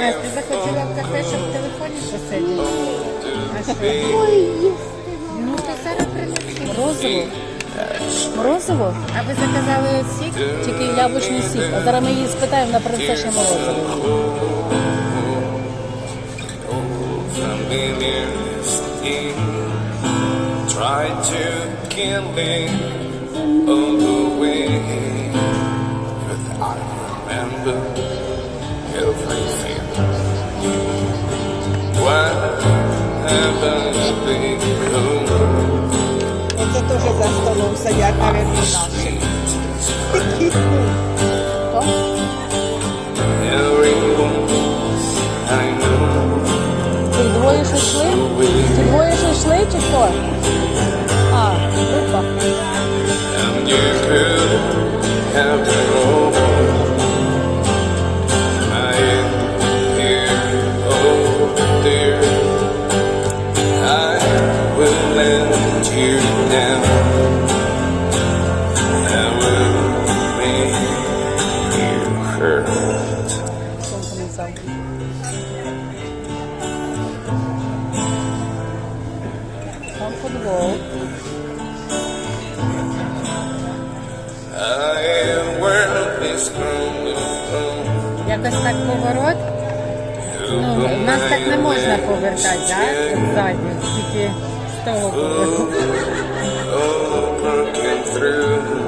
Настя захотіла в кафе, щоб в телефоні посидіти. А що? Ну, то зараз принесли. Морозиво. Морозиво? А ви заказали сік? Тільки яблучний сік. А зараз ми її спитаємо, вона принесе ще морозиво. Try to kill it all the way, happened become Оце теж за столом сидять, навіть наші. everyone I know. Ти двоє що так поворот. Ну, нас так не можна повертати, так? Ззаді, тільки з того. Oh, broken through.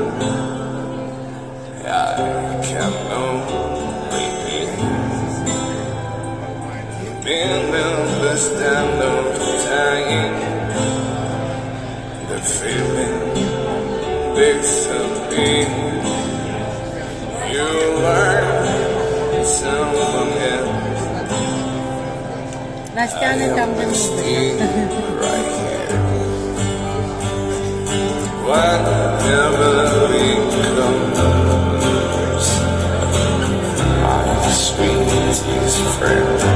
I I stand it down the right here. Whatever becomes our sweetest friend.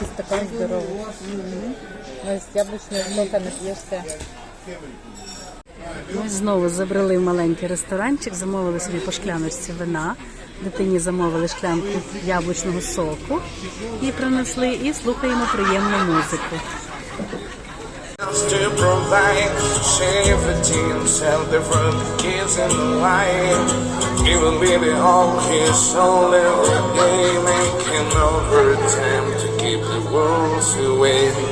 Якийсь такий здоровий. Ось яблучного сока не. Ми знову забрали в маленький ресторанчик, замовили собі по шкляночці вина. Дитині замовили шклянку яблучного соку і принесли, і слухаємо приємну музику. to provide safety and shelter for the kids and the wife. Even baby all his soul day, making overtime to keep the wolves away.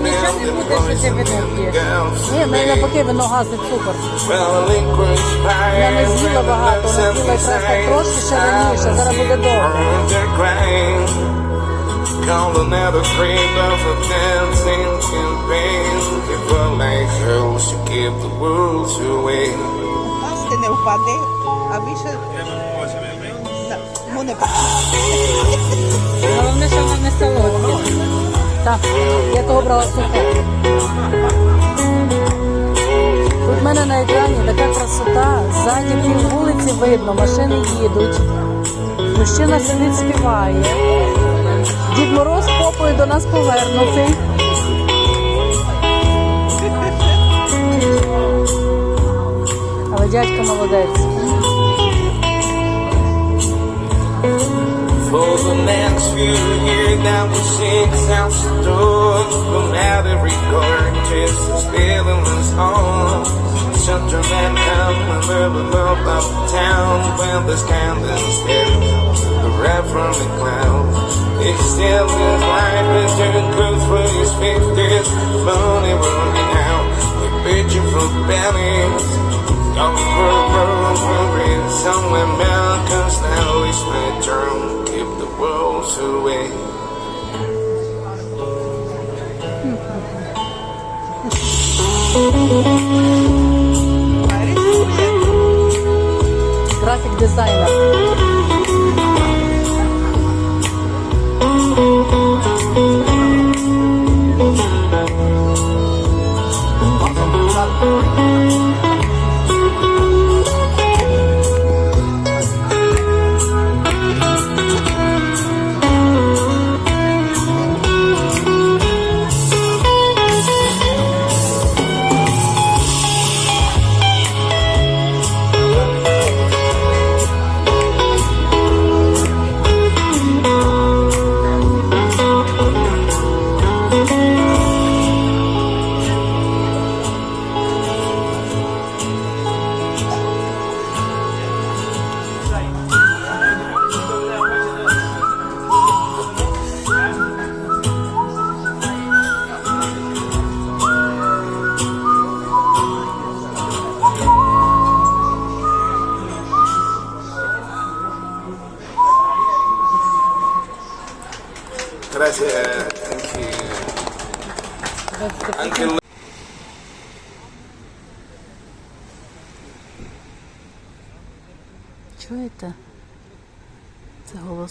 Нічого не буде, що ти вино п'єш. Ні, в неї навпаки вино гасить цукор. Well, the liquid Я не з'їла багато, вона з'їла якраз так трошки ще раніше, зараз буде довго. Out a of a dancing campaign. If a like girls to keep the world away. Ти не впаде, а більше... Ну, не Головне Так, я того брала сухе. Тут в мене на екрані така красота, ззаді пів вулиці видно, машини їдуть. Мужчина сидить, співає. Дід Мороз попою до нас повернутий. Але дядько молодець. For the next few years that we sing sounds door From every a spilling his home shelter and come and river mouth of town when the scandal still the reverend clown. He still his life is turning close for his fingers, money running out. beat you from pennies. Going for a world where somewhere melt, cause now is my turn. Keep the wolves away. Thank you. designer.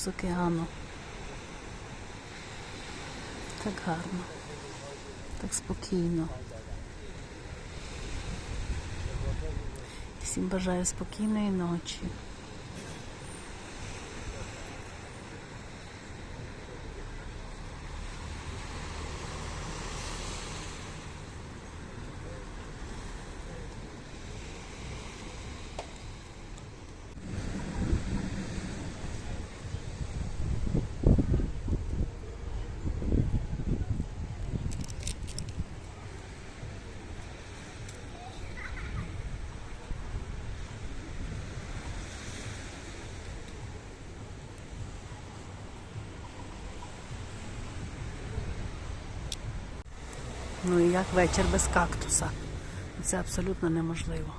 Океану. Так гарно, так спокійно. Всім бажаю спокійної ночі. Ну і як вечір без кактуса? Це абсолютно неможливо.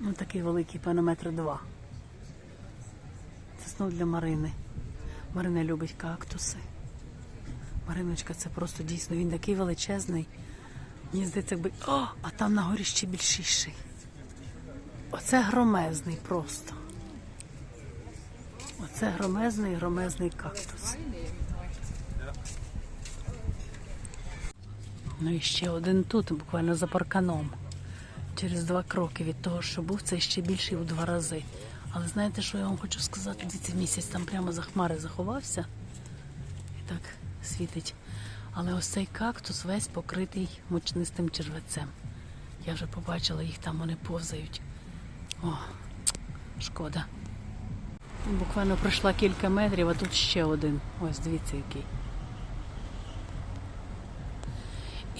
Ну такий великий, певно, метр два. Це знов для Марини. Марина любить кактуси. Мариночка, це просто дійсно, він такий величезний. Мені здається, якби. О, а там на горі ще більшіший. Оце громезний просто. Оце громезний, громезний кактус. Ну і ще один тут, буквально за парканом. Через два кроки від того, що був, це ще більший у два рази. Але знаєте, що я вам хочу сказати? Дивіться, місяць там прямо за хмари заховався і так світить. Але ось цей кактус весь покритий мучнистим червецем. Я вже побачила їх там, вони повзають. О, шкода. Буквально пройшла кілька метрів, а тут ще один. Ось дивіться який.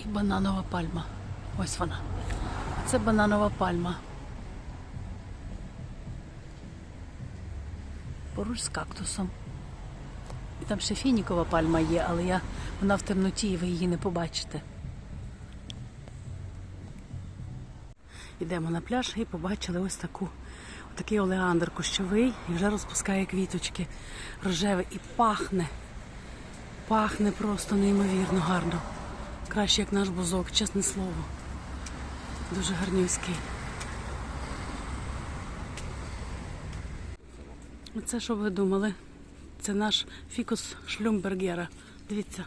Бананова пальма. Ось вона. Це бананова пальма. Поруч з кактусом. І там ще фінікова пальма є, але я, вона в темноті і ви її не побачите. Йдемо на пляж і побачили ось таку, такий олеандр кущовий і вже розпускає квіточки рожевий і пахне. Пахне просто неймовірно гарно. Краще як наш бузок, чесне слово. Дуже гарнюський. Оце що ви думали? Це наш фікус шлюмбергера. Дивіться.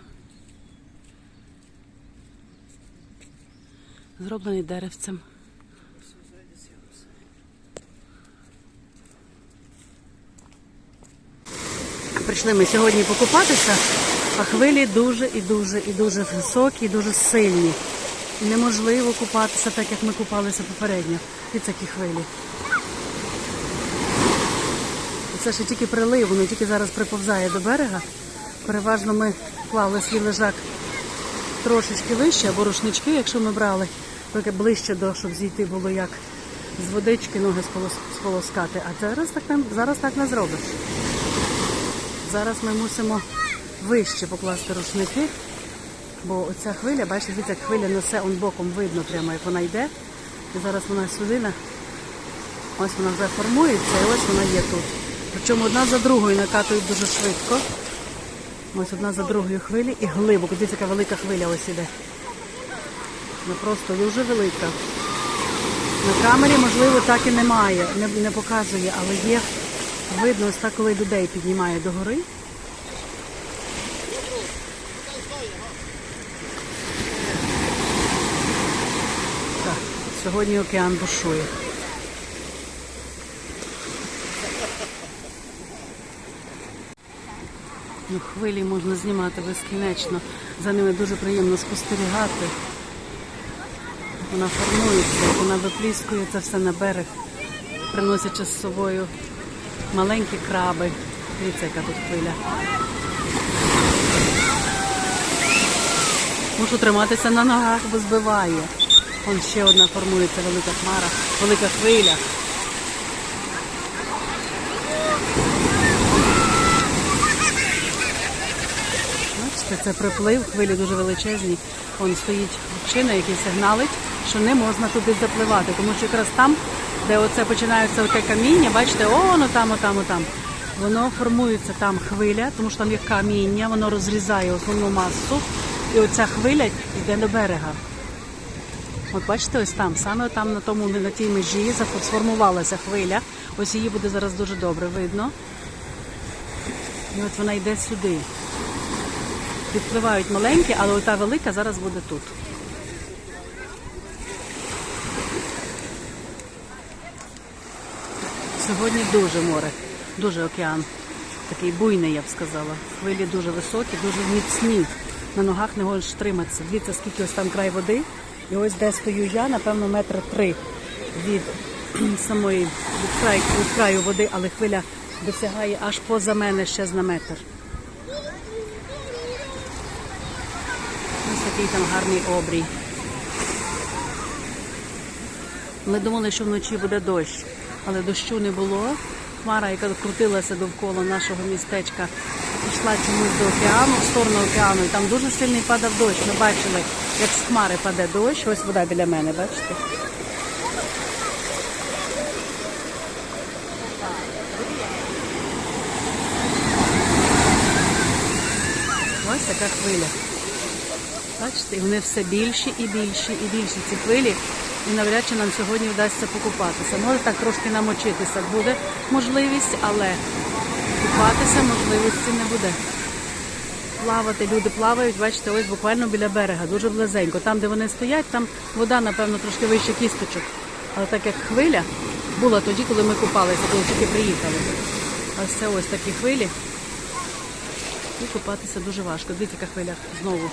Зроблений деревцем. Прийшли ми сьогодні покупатися, а хвилі дуже і дуже і дуже високі, і дуже сильні. Неможливо купатися так, як ми купалися попередньо. І такі хвилі. Це ще тільки прилив, воно тільки зараз приповзає до берега. Переважно ми клали свій лежак трошечки вище, або рушнички, якщо ми брали, ближче до, щоб зійти було як з водички ноги сполос- сполоскати. А зараз так, зараз так не зробиш. Зараз ми мусимо вище покласти рушники, бо оця хвиля, бачите, як хвиля несе он боком, видно прямо, як вона йде. І зараз вона сюди, ось вона вже формується, і ось вона є тут. Причому одна за другою накатують дуже швидко. Ось одна за другою хвилі і глибоко. Дивіться, яка велика хвиля ось іде. Ну просто дуже велика. На камері, можливо, так і немає, не, не показує, але є видно ось так, коли людей піднімає догори. Так, сьогодні океан бушує. Ну, хвилі можна знімати безкінечно. За ними дуже приємно спостерігати. Вона формується, вона випліскує це все на берег, приносячи з собою маленькі краби. Дивіться, яка тут хвиля. Мушу триматися на ногах, бо збиває. Вон ще одна формується велика хмара, велика хвиля. Бачите, це приплив, хвилі дуже величезні. Вон стоїть хлопчина, який сигналить, що не можна туди запливати, тому що якраз там, де оце починається оке каміння, бачите, о, воно там, отам, отам. Воно формується там хвиля, тому що там є каміння, воно розрізає основну масу, і оця хвиля йде до берега. От бачите, ось там, саме там на тому на тій межі сформувалася хвиля. Ось її буде зараз дуже добре видно. І от вона йде сюди. Відпливають маленькі, але ота велика зараз буде тут. Сьогодні дуже море, дуже океан. Такий буйний, я б сказала. Хвилі дуже високі, дуже міцні. На ногах не можеш триматися. Дивіться, скільки ось там край води. І ось де стою я, напевно, метр три від самої від краю, від краю води, але хвиля досягає аж поза мене ще на метр. Ось такий там гарний обрій. Ми думали, що вночі буде дощ, але дощу не було. Хмара, яка крутилася довкола нашого містечка, пішла чомусь до океану, в сторону океану, і там дуже сильний падав дощ. Ми бачили, як з хмари паде дощ. Ось вода біля мене, бачите? Ось така хвиля. Бачите, і вони все більші і більші і більші ці хвилі. І навряд чи нам сьогодні вдасться покупатися. Може так трошки намочитися буде можливість, але купатися можливості не буде. Плавати, люди плавають, бачите, ось буквально біля берега, дуже близенько. Там, де вони стоять, там вода, напевно, трошки вище кісточок. Але так як хвиля була тоді, коли ми купалися, коли тільки приїхали. Ось це ось такі хвилі. І купатися дуже важко. Дивіться, яка хвиля знову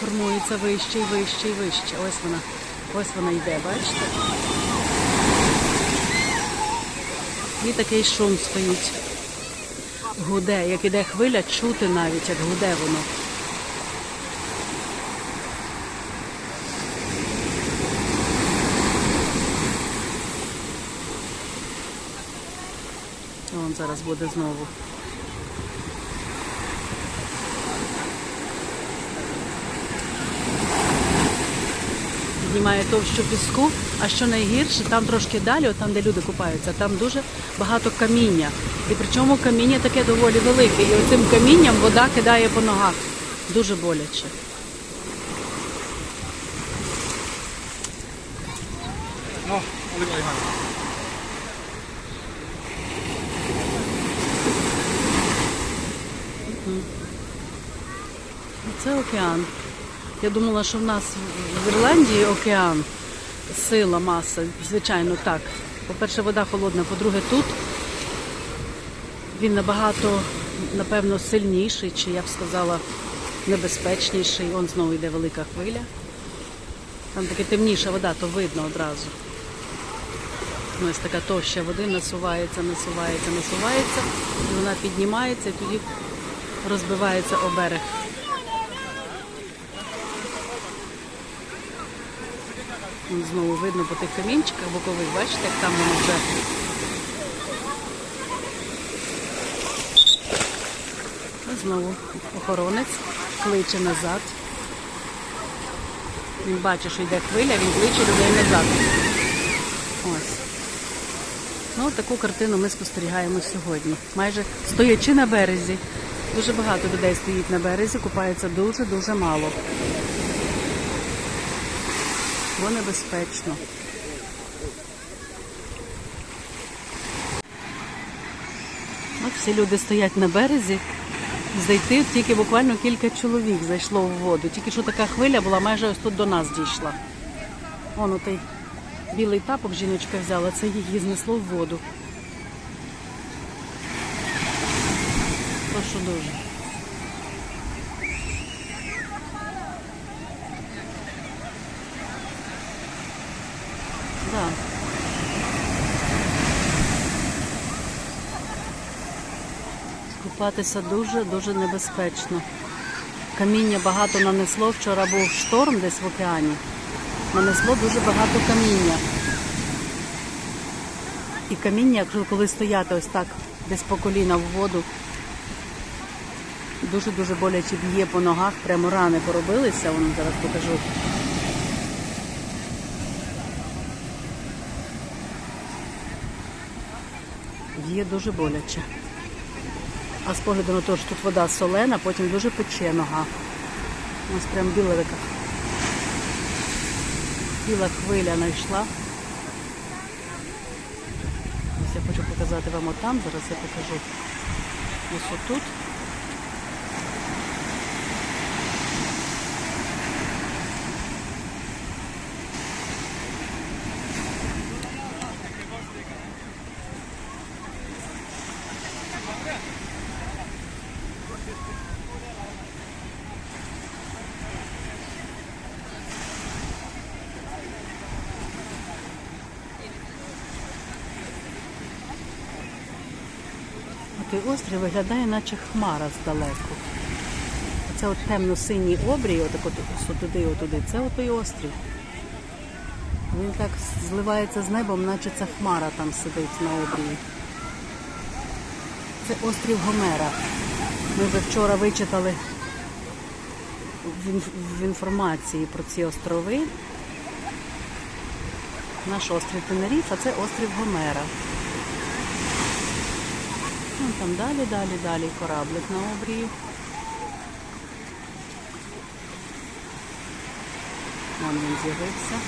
формується вище і вище і вище. Ось вона. Ось вона йде, бачите? І такий шум стоїть. Гуде. Як іде хвиля, чути навіть, як гуде воно. Вон зараз буде знову. піднімає товщу піску. А що найгірше, там трошки далі, от там де люди купаються, там дуже багато каміння. І причому каміння таке доволі велике. І оцим камінням вода кидає по ногах. Дуже боляче. Ну, Це океан. Я думала, що в нас в Ірландії океан, сила, маса, звичайно, так. По-перше, вода холодна, по-друге, тут він набагато, напевно, сильніший, чи я б сказала, небезпечніший. Он знову йде велика хвиля. Там таке темніша вода, то видно одразу. Ну, Ось така товща води насувається, насувається, насувається, і вона піднімається і тоді розбивається о берег. Вон Знову видно по тих камінчиках бокових, бачите, як там воно вже. Знову охоронець кличе назад. Він бачить, що йде хвиля, він кличе людей назад. Ну, таку картину ми спостерігаємо сьогодні. Майже стоячи на березі. Дуже багато людей стоїть на березі, купається дуже-дуже мало. Бо небезпечно. От всі люди стоять на березі. Зайти тільки буквально кілька чоловік зайшло в воду. Тільки що така хвиля була, майже ось тут до нас дійшла. Вон отий білий тапок жіночка взяла, це її знесло в воду. Прошу дуже. Купатися дуже-дуже небезпечно. Каміння багато нанесло. Вчора був шторм десь в океані. Нанесло дуже багато каміння. І каміння, якщо коли стояти ось так, десь по коліна в воду, дуже-дуже боляче б'є по ногах, прямо рани поробилися, вон зараз покажу. Б'є дуже боляче. А з погляду на те, що тут вода солена, потім дуже пече нога. У нас прям біла така. Біла хвиля знайшла. Ось я хочу показати вам отам, зараз я покажу. Ось отут. Той острів виглядає, наче хмара здалеку. Оце от темно-синій обрій, отак от, туди, отуди, це от той острів. Він так зливається з небом, наче ця хмара там сидить на обрії. Це острів Гомера. Ми вже вчора вичитали в інформації про ці острови. Наш острів Тенеріф, а це острів Гомера. Там далі, далі, далі кораблик на обрії. Вон він з'явився.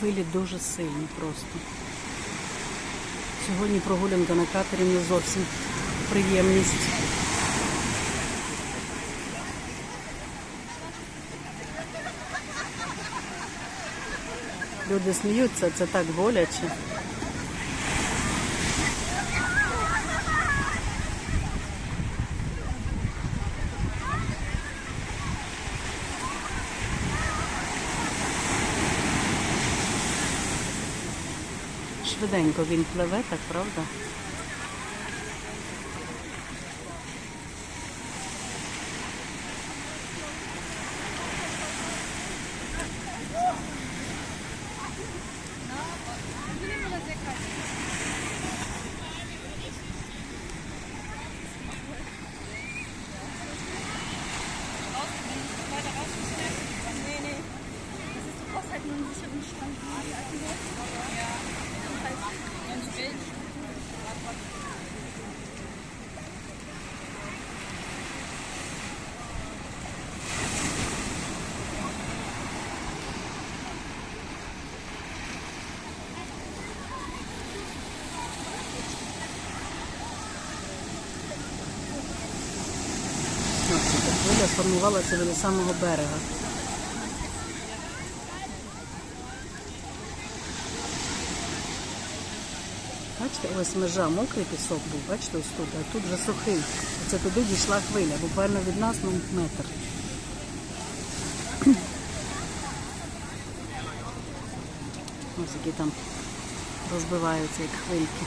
Хвилі дуже сильні просто. Сьогодні прогулянка на катері не зовсім приємність. Люди сміються, це так боляче. Швиденько він пливе, так правда? Сформувалася біля самого берега. Бачите, ось межа, мокрий пісок був, бачите, ось тут, а тут вже сухий. Оце туди дійшла хвиля, буквально від нас ну, метр. Ось які там розбиваються як хвильки.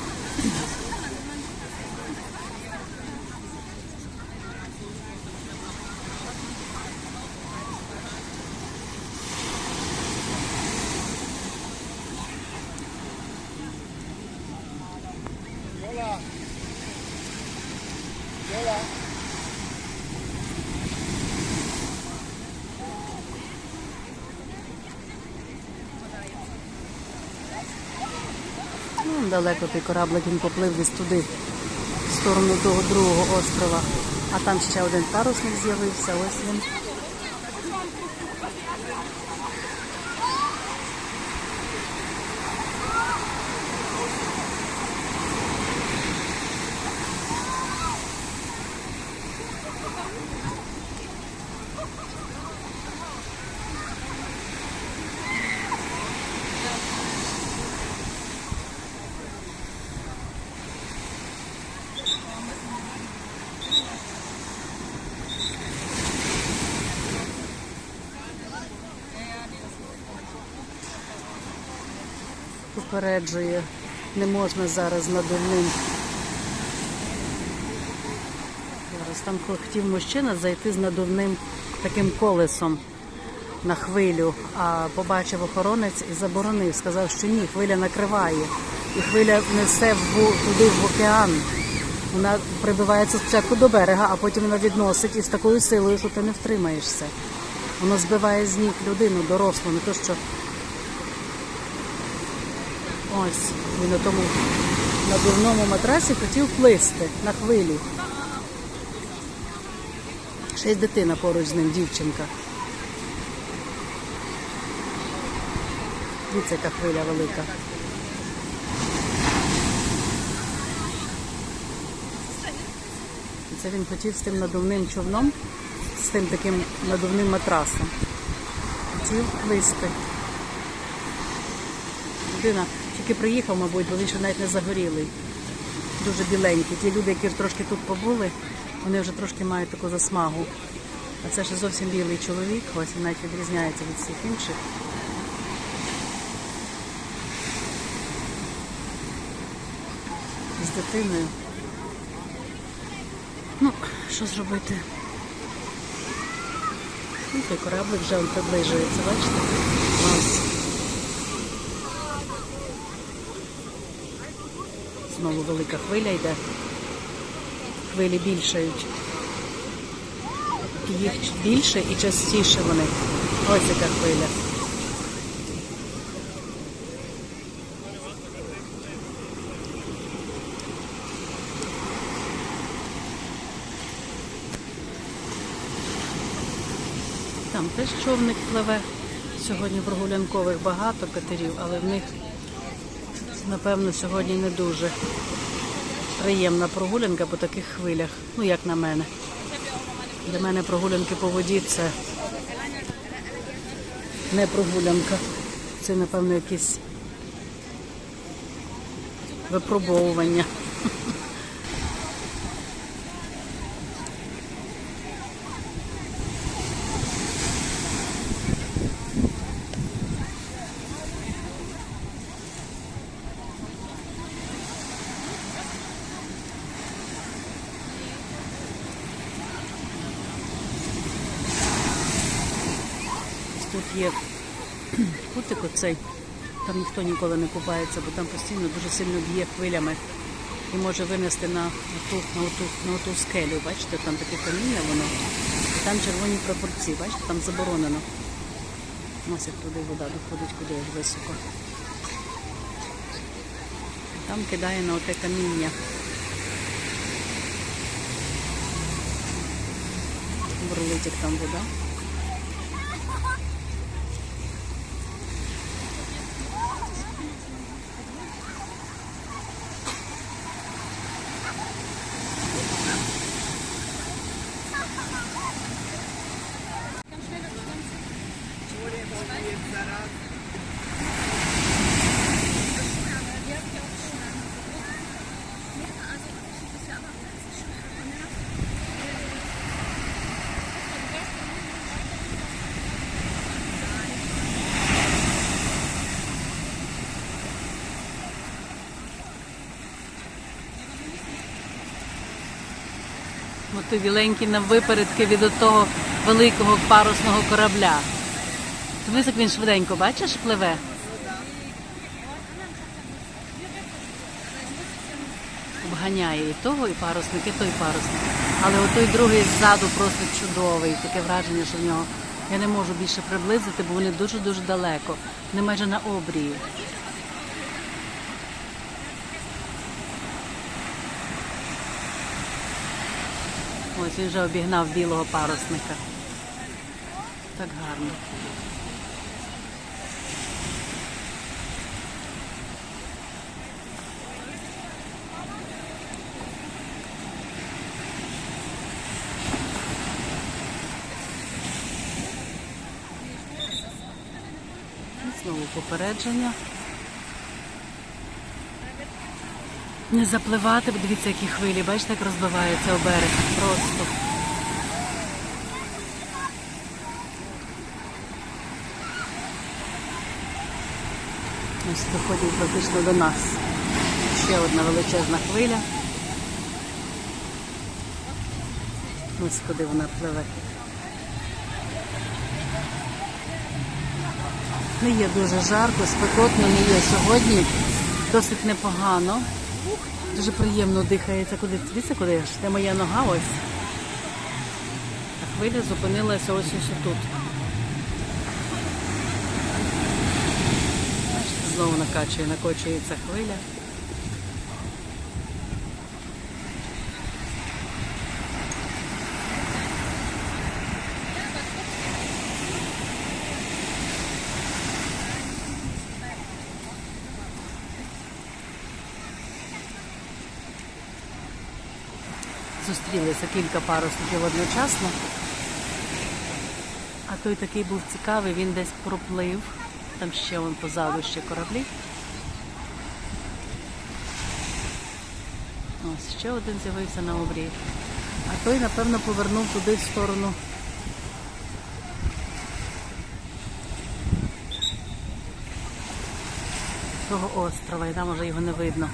Ну, далеко той кораблик він поплив десь туди, в сторону того другого острова. А там ще один парусник з'явився, ось він. Попереджує, не можна зараз надувним. Зараз там хотів мужчина зайти з надувним таким колесом на хвилю, а побачив охоронець і заборонив. Сказав, що ні, хвиля накриває. І хвиля несе туди в океан. Вона прибивається спочатку до берега, а потім вона відносить із такою силою, що ти не втримаєшся. Воно збиває з ніг людину, дорослу, не то що Ось він на тому надувному матрасі хотів плисти на хвилі. Ще й дитина поруч з ним, дівчинка. Дивіться, яка хвиля велика. Це він хотів з тим надувним човном, з тим таким надувним матрасом. Хотів плисти. Людина тільки приїхав, мабуть, бо він ще навіть не загорілий. Дуже біленький. Ті люди, які трошки тут побули, вони вже трошки мають таку засмагу. А це ще зовсім білий чоловік, ось він навіть відрізняється від всіх інших. З дитиною. Ну, що зробити? Ну, той кораблик вже приближується, бачите? Ось. Знову велика хвиля йде. Хвилі більшають. Їх більше і частіше вони. Ось яка хвиля. Там теж човник пливе. Сьогодні прогулянкових багато катерів, але в них Напевно, сьогодні не дуже приємна прогулянка по таких хвилях. Ну, як на мене. Для мене прогулянки по воді це не прогулянка. Це, напевно, якесь випробовування. Ось Тут є кутик оцей. Там ніхто ніколи не купається, бо там постійно дуже сильно б'є хвилями і може винести на оту, на оту, на оту скелю. Бачите, там таке каміння воно. І там червоні прапорці, бачите, там заборонено. Ось як туди вода доходить, куди аж високо. Там кидає на оте каміння. Бурлить, як там вода. Готовіленькі на випередки від того великого парусного корабля. Дивись, як він швиденько, бачиш, пливе. Обганяє і того, і парусник, і той парусник. Але отой другий ззаду просто чудовий. Таке враження, що в нього я не можу більше приблизити, бо вони дуже-дуже далеко. Вони майже на обрії. Ось вже обігнав білого парусника. Так гарно. Знову попередження. Не запливати, дивіться, які хвилі. Бачите, як розбиваються у берег. Просто. Ось доходять практично до нас. Ще одна величезна хвиля. Ось куди вона пливе. Не є дуже жарко, спекотно не є сьогодні. Досить непогано. Дуже приємно дихається. Куди дивіться, куди ж? Це моя нога ось. А хвиля зупинилася ось ось тут. Знову накачує, накочується хвиля. Зустрілися кілька парусників одночасно. А той такий був цікавий, він десь проплив. Там ще вон позаду ще кораблі. Ось ще один з'явився на обрії. А той, напевно, повернув туди в сторону. Того острова, і там уже його не видно.